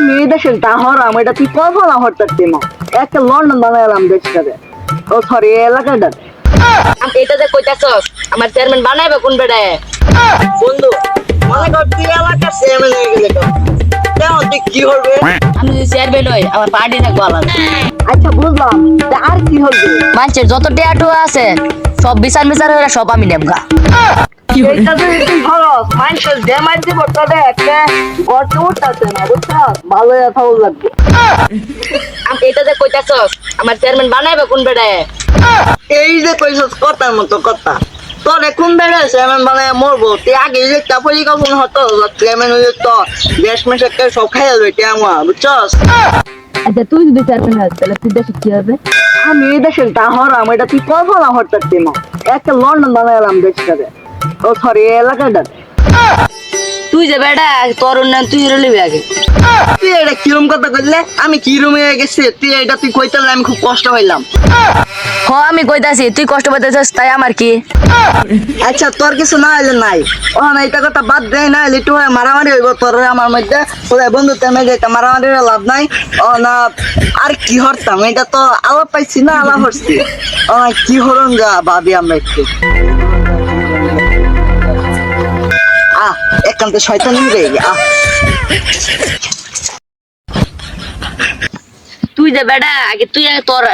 আমি এই দেশের এটা তুই কল্পনা হরতারতি না একটা লন্ডন বানাইলাম দেশটারে ও সরি এলাকাটা। এটা যে কইতাছস আমার চেয়ারম্যান বানাইবে কোন বেড়ায়? বন্ধু মনে কর তুই এলাকার চেয়ারম্যান হয়ে গেলে কেমন তুই কি করবে? আমি যদি চেয়ারম্যান হই আমার পার্টি থাকব আলাদা। আচ্ছা বুঝলাম। আর কি হবে মানুষের যত টেয়াটু আছে সব বিচার বিচার হয়ে সব আমি নেবগা এইটা খরচ মানুষের একটা গর্তে উঠতেছে না বুঝছস ভালো লাগবে। আমি এটা যে কইতাছস আমার চেয়ারম্যান বানাইবে কোন বেড়ায়? এই যে কইছস কথার মতো কথা। তোর এখন বেড়ে চেয়ারম্যান বানায় মরবো? তুই আগে যে হতো চেয়ারম্যান হইলে তো দেশ মেশে সব খাইয়া লইতে আমার বুঝছস? আচ্ছা তুই যদি চেয়ারম্যান হয় তাহলে তুই দেশে কি হবে? আমি এই দেশের দাহরাম এটা তুই কল্পনা হরতারতি না। একটা লন্ডন বানাইলাম দেশটারে ও সরি এলাকাটা তুই যে বেড়া তোর উন্নয়ন তুই রলিবি আগে তুই এটা কিরম কথা কইলে? আমি কি রুমে গেছি? তুই এটা তুই কইতে আমি খুব কষ্ট হইলাম হ আমি কইতাছি তুই কষ্ট পাইতেছিস তাই আমার কি? আচ্ছা তোর কিছু না হইলে নাই। ও না এটা কথা বাদ দেয় না হইলে একটু মারামারি হইব তোর আমার মধ্যে। বলে বন্ধু তেমে যাইতে মারামারি লাভ নাই। ও না আর কি হরতাম? এটা তো আলাপ পাইছি না আলাপ হরছি। ও না কি হরণ যা ভাবি আমরা একটু। আহ একান্ত শয়তান রে আহ। যে বেড়া আগে তুই তোর